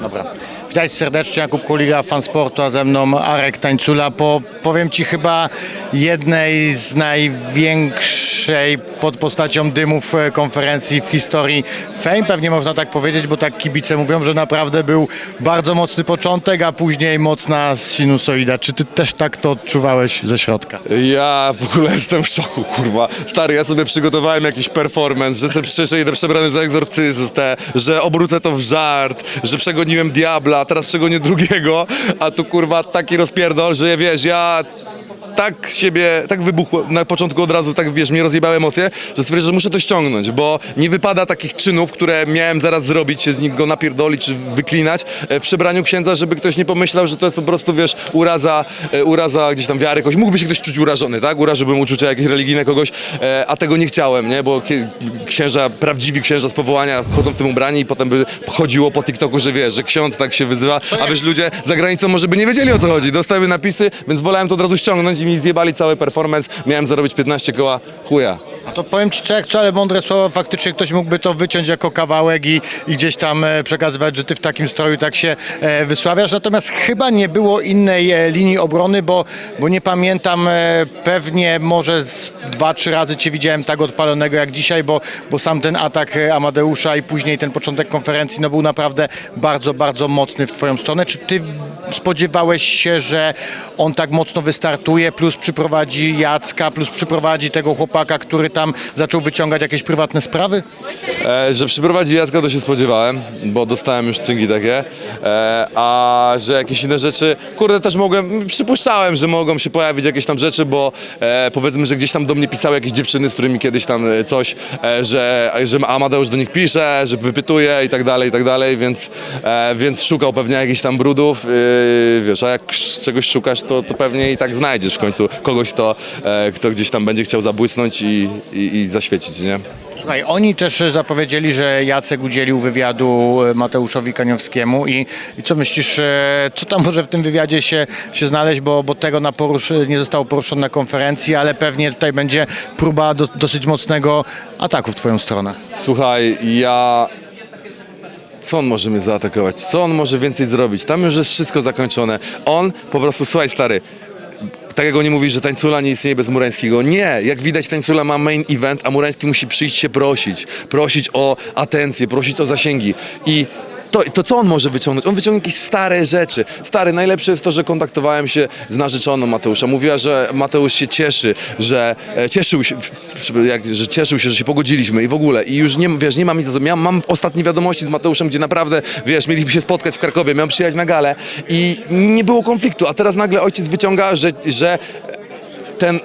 Dobra. Witajcie serdecznie, Jakub Kuliga, fan sportu, a ze mną Arek Tańcula po, powiem Ci, chyba jednej z największej pod postacią dymów e, konferencji w historii Fame, pewnie można tak powiedzieć, bo tak kibice mówią, że naprawdę był bardzo mocny początek, a później mocna sinusoida. Czy Ty też tak to odczuwałeś ze środka? Ja w ogóle jestem w szoku, kurwa. Stary, ja sobie przygotowałem jakiś performance, że sobie przyszedł przebrany za egzorcystę, że obrócę to w żart, że przegoniłem Diabla, teraz przegonię drugiego, a tu kurwa taki rozpierdol, że wiesz, ja tak z siebie, tak wybuchło na początku od razu, tak wiesz, mnie rozjebały emocje, że stwierdziłem, że muszę to ściągnąć, bo nie wypada takich czynów, które miałem zaraz zrobić, się z nich go napierdolić czy wyklinać e, w przebraniu księdza, żeby ktoś nie pomyślał, że to jest po prostu, wiesz, uraza, e, uraza gdzieś tam wiary kogoś. Mógłby się ktoś czuć urażony, tak? Urażyłbym uczucia jakieś religijne kogoś, e, a tego nie chciałem, nie? Bo księża, prawdziwi księża z powołania chodzą w tym ubrani i potem by chodziło po TikToku, że wiesz, że ksiądz tak się wyzywa, a wiesz, ludzie za granicą może by nie wiedzieli o co chodzi. Dostały napisy, więc wolałem to od razu ściągnąć i mi zjebali cały performance. Miałem zarobić 15 koła chuja. A to powiem Ci, co jak mądre słowo, faktycznie ktoś mógłby to wyciąć jako kawałek i, i gdzieś tam e, przekazywać, że Ty w takim stroju tak się e, wysławiasz. Natomiast chyba nie było innej e, linii obrony, bo, bo nie pamiętam, e, pewnie może z dwa, trzy razy Cię widziałem tak odpalonego jak dzisiaj, bo, bo sam ten atak e, Amadeusza i później ten początek konferencji no, był naprawdę bardzo, bardzo mocny w Twoją stronę. Czy Ty spodziewałeś się, że on tak mocno wystartuje, plus przyprowadzi Jacka, plus przyprowadzi tego chłopaka, który tam zaczął wyciągać jakieś prywatne sprawy? E, że przyprowadzi Jacka to się spodziewałem, bo dostałem już cyngi takie, e, a że jakieś inne rzeczy, kurde też mogłem, przypuszczałem, że mogą się pojawić jakieś tam rzeczy, bo e, powiedzmy, że gdzieś tam do mnie pisały jakieś dziewczyny, z którymi kiedyś tam e, coś, e, że, że Amadeusz do nich pisze, że wypytuje i tak dalej, i tak dalej, więc, e, więc szukał pewnie jakichś tam brudów, e, wiesz, a jak czegoś szukasz, to, to pewnie i tak znajdziesz w końcu kogoś, kto, e, kto gdzieś tam będzie chciał zabłysnąć i, i, i zaświecić, nie? Słuchaj, oni też zapowiedzieli, że Jacek udzielił wywiadu e, Mateuszowi Kaniowskiemu i, i co myślisz, e, co tam może w tym wywiadzie się, się znaleźć, bo, bo tego na porusz, nie zostało poruszone na konferencji, ale pewnie tutaj będzie próba do, dosyć mocnego ataku w Twoją stronę. Słuchaj, ja. Co on może mnie zaatakować? Co on może więcej zrobić? Tam już jest wszystko zakończone. On po prostu, słuchaj, stary. Tak jak oni mówili, że tańcula nie istnieje bez Murańskiego. Nie, jak widać tańcula ma main event, a Murański musi przyjść się prosić. Prosić o atencję, prosić o zasięgi. I to, to co on może wyciągnąć? On wyciągnie jakieś stare rzeczy. Stary, najlepsze jest to, że kontaktowałem się z narzeczoną Mateusza. Mówiła, że Mateusz się cieszy, że e, cieszył się, jak, że cieszył się, że się pogodziliśmy i w ogóle. I już nie, wiesz, nie mam nic co. Miałem, mam ostatnie wiadomości z Mateuszem, gdzie naprawdę, wiesz, mieliśmy się spotkać w Krakowie, miałem przyjechać na galę i nie było konfliktu, a teraz nagle ojciec wyciąga, że, że ten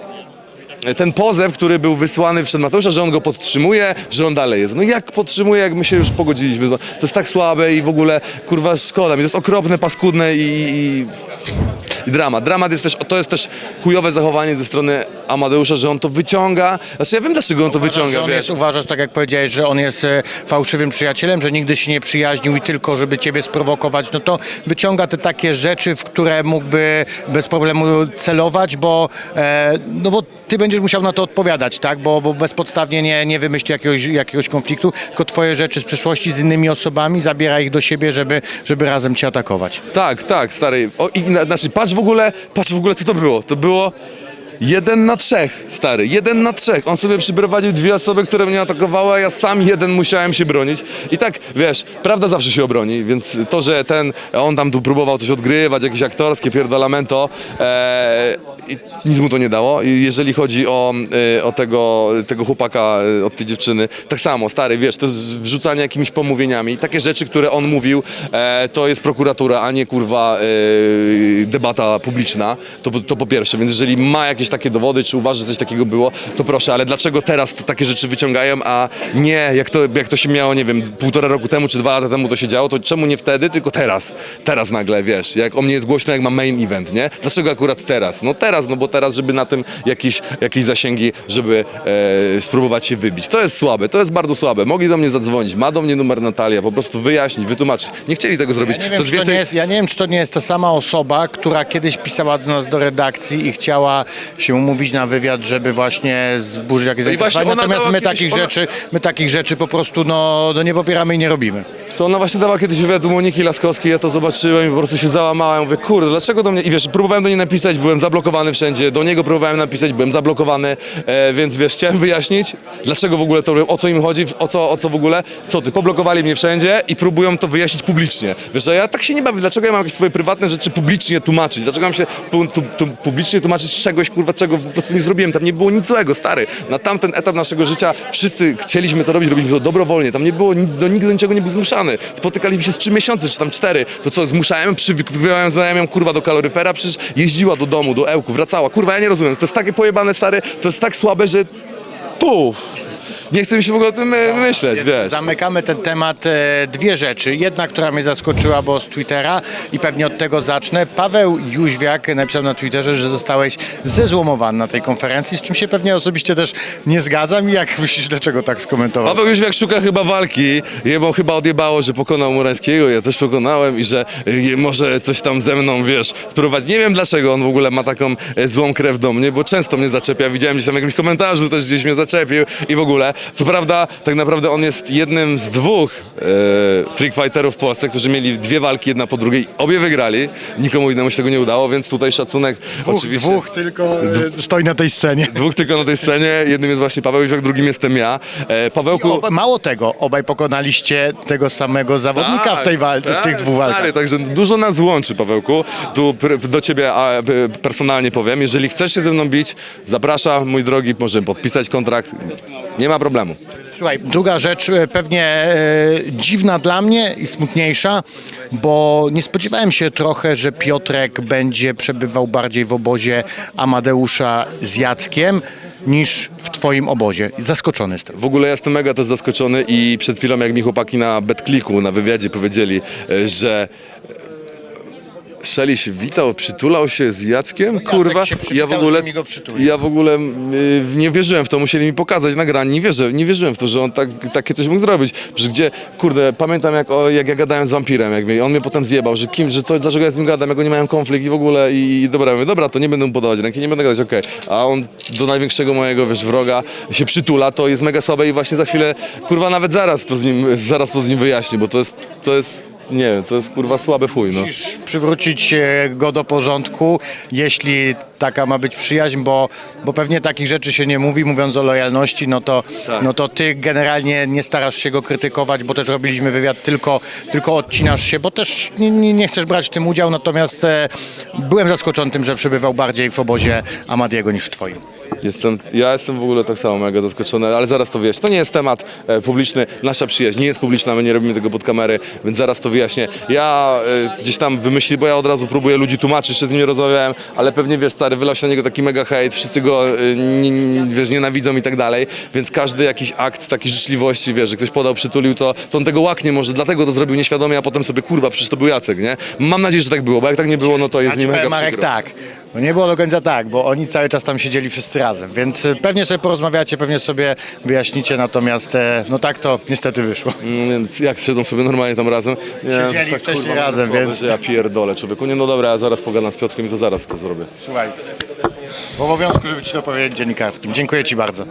ten pozew, który był wysłany przed Mateusza, że on go podtrzymuje, że on dalej jest. No jak podtrzymuje, jak my się już pogodziliśmy? To jest tak słabe i w ogóle, kurwa, szkoda mi. To jest okropne, paskudne i, i, i dramat. Dramat jest też, to jest też chujowe zachowanie ze strony Amadeusza, że on to wyciąga. Znaczy ja wiem, dlaczego on to Uważasz, wyciąga, że on wiesz. jest, uważasz, tak jak powiedziałeś, że on jest e, fałszywym przyjacielem, że nigdy się nie przyjaźnił i tylko, żeby ciebie sprowokować, no to wyciąga te takie rzeczy, w które mógłby bez problemu celować, bo, e, no bo ty będziesz musiał na to odpowiadać, tak? Bo, bo bezpodstawnie nie, nie wymyśli jakiegoś, jakiegoś konfliktu, tylko twoje rzeczy z przeszłości z innymi osobami, zabiera ich do siebie, żeby, żeby razem cię atakować. Tak, tak, stary. O, i, na, znaczy, patrz w ogóle, patrz w ogóle, co to było. To było jeden na trzech, stary, jeden na trzech. On sobie przyprowadził dwie osoby, które mnie atakowały, a ja sam jeden musiałem się bronić. I tak, wiesz, prawda zawsze się obroni, więc to, że ten, on tam tu próbował coś odgrywać, jakieś aktorskie pierdolamento, e, nic mu to nie dało. Jeżeli chodzi o, e, o tego, tego chłopaka e, od tej dziewczyny, tak samo, stary, wiesz, to wrzucanie jakimiś pomówieniami. Takie rzeczy, które on mówił, e, to jest prokuratura, a nie kurwa debata publiczna. To, to po pierwsze, więc jeżeli ma jakieś takie dowody, czy uważa, że coś takiego było, to proszę, ale dlaczego teraz to takie rzeczy wyciągają, a nie jak to, jak to się miało, nie wiem, półtora roku temu, czy dwa lata temu to się działo, to czemu nie wtedy, tylko teraz? Teraz nagle, wiesz, jak o mnie jest głośno, jak mam main event, nie? Dlaczego akurat teraz? No teraz teraz, no bo teraz, żeby na tym jakieś, jakieś zasięgi, żeby e, spróbować się wybić. To jest słabe, to jest bardzo słabe. Mogli do mnie zadzwonić, ma do mnie numer Natalia, po prostu wyjaśnić, wytłumaczyć. Nie chcieli tego zrobić. Ja nie, to wiem, jest czy to więcej... nie jest, ja nie wiem, czy to nie jest ta sama osoba, która kiedyś pisała do nas do redakcji i chciała się umówić na wywiad, żeby właśnie zburzyć jakieś No zainteresowanie. Natomiast my takich ona- rzeczy, my takich rzeczy po prostu no, no nie popieramy i nie robimy. Co ona właśnie dała kiedyś wywiad do Moniki Laskowskiej, ja to zobaczyłem i po prostu się załamałem. Mówię, kurde, dlaczego do mnie... I wiesz, próbowałem do niej napisać, byłem zablokowany wszędzie, do niego próbowałem napisać, byłem zablokowany, e, więc wiesz, chciałem wyjaśnić, dlaczego w ogóle to robią, o co im chodzi, o co, o co w ogóle, co ty, poblokowali mnie wszędzie i próbują to wyjaśnić publicznie. Wiesz, a ja tak się nie bawię, dlaczego ja mam jakieś swoje prywatne rzeczy publicznie tłumaczyć, dlaczego mam się pu, tu, tu, publicznie tłumaczyć czegoś, kurwa, czego po prostu nie zrobiłem, tam nie było nic złego, stary. Na tamten etap naszego życia wszyscy chcieliśmy to robić, robiliśmy to dobrowolnie, tam nie było nic, do niczego nie był zmuszany. Spotykaliśmy się z trzy miesiące, czy tam cztery, to co, zmuszałem, przywykrywałem znajomą, kurwa, do kaloryfera, przecież jeździła do domu, do Ełku, wracała, kurwa, ja nie rozumiem, to jest takie pojebane, stary, to jest tak słabe, że puf. Nie chcę mi się w ogóle o tym e, myśleć, wiesz. Zamykamy ten temat. E, dwie rzeczy. Jedna, która mnie zaskoczyła, bo z Twittera i pewnie od tego zacznę. Paweł Jóźwiak napisał na Twitterze, że zostałeś zezłomowany na tej konferencji, z czym się pewnie osobiście też nie zgadzam. I jak myślisz, dlaczego tak skomentował? Paweł Jóźwiak szuka chyba walki, jemu chyba odjebało, że pokonał Murańskiego, ja też pokonałem i że y, może coś tam ze mną, wiesz, spróbować. Nie wiem dlaczego on w ogóle ma taką e, złą krew do mnie, bo często mnie zaczepia, widziałem gdzieś tam w jakimś komentarzu też gdzieś mnie zaczepił i w ogóle. Co prawda, tak naprawdę on jest jednym z dwóch e, freak fighterów w Polsce, którzy mieli dwie walki jedna po drugiej, obie wygrali, nikomu innemu się tego nie udało, więc tutaj szacunek Dwóch, oczywiście. dwóch tylko e, stoi na tej scenie. Dwóch tylko na tej scenie, jednym jest właśnie Paweł Jóźwiak, drugim jestem ja. E, Pawełku... Mało tego, obaj pokonaliście tego samego zawodnika w tej walce, w tych dwóch walkach. Tak, Stary, także dużo nas łączy, Pawełku. Tu pr- do ciebie a, p- personalnie powiem, jeżeli chcesz się ze mną bić, zapraszam, mój drogi, możemy podpisać kontrakt. Nie ma problemu. Słuchaj, druga rzecz e, pewnie e, dziwna dla mnie i smutniejsza, bo nie spodziewałem się trochę, że Piotrek będzie przebywał bardziej w obozie Amadeusza z Jackiem niż w twoim obozie. Zaskoczony jestem. W ogóle jestem mega też zaskoczony i przed chwilą jak mi chłopaki na Betkliku, na wywiadzie powiedzieli, e, że Szeli się witał, przytulał się z Jackiem, kurwa. się ja w ogóle, go przytulił. ja w ogóle y, nie wierzyłem w to, musieli mi pokazać nagranie, nie, wierzę, nie wierzyłem w to, że on tak, takie coś mógł zrobić. Że gdzie, kurde, pamiętam jak, o, jak ja gadałem z wampirem, jak mnie, on mnie potem zjebał, że kim, że co, dlaczego ja z nim gadam, jak oni mają konflikt i w ogóle i, i dobra, ja mówię, dobra, to nie będę mu podawać ręki, nie będę gadać, okej. A on do największego mojego, wiesz, wroga się przytula, to jest mega słabe i właśnie za chwilę, kurwa, nawet zaraz to z nim, zaraz to z nim wyjaśnię, bo to jest, to jest, nie wiem, to jest kurwa słabe chuj, no. Musisz przywrócić e, go do porządku, jeśli taka ma być przyjaźń, bo, bo pewnie takich rzeczy się nie mówi, mówiąc o lojalności, no to, Tak. no to ty generalnie nie starasz się go krytykować, bo też robiliśmy wywiad, tylko, tylko odcinasz się, bo też nie, nie, nie chcesz brać w tym udział, natomiast e, byłem zaskoczony tym, że przebywał bardziej w obozie Amadiego niż w twoim. Jestem, ja jestem w ogóle tak samo mega zaskoczony, ale zaraz to wiesz. To nie jest temat e, publiczny, nasza przyjaźń nie jest publiczna, my nie robimy tego pod kamery, więc zaraz to wyjaśnię. Ja e, gdzieś tam wymyśli, bo ja od razu próbuję ludzi tłumaczyć, jeszcze z nim nie rozmawiałem, ale pewnie wiesz, stary, wylał się na niego taki mega hejt, wszyscy go e, nie, nie- wiesz, nienawidzą i tak dalej, więc każdy jakiś akt takiej życzliwości, wiesz, że ktoś podał, przytulił, to, to on tego łaknie, może dlatego to zrobił nieświadomie, a potem sobie, kurwa, przecież to był Jacek, nie? Mam nadzieję, że tak było, bo jak tak nie było, no to jest mi ci mega Marek, przykro. tak. No nie było do końca tak, bo oni cały czas tam siedzieli wszyscy razem, więc e, pewnie sobie porozmawiacie, pewnie sobie wyjaśnicie, natomiast e, no tak to niestety wyszło. No więc jak siedzą sobie normalnie tam razem? Nie, Siedzieli to wcześniej kurwa, razem, więc- Ja pierdolę człowieku. Nie no dobra, ja zaraz pogadam z Piotrkiem i to zaraz to zrobię. Słuchaj, w obowiązku, żeby ci to powiedzieć dziennikarskim. Dziękuję ci bardzo.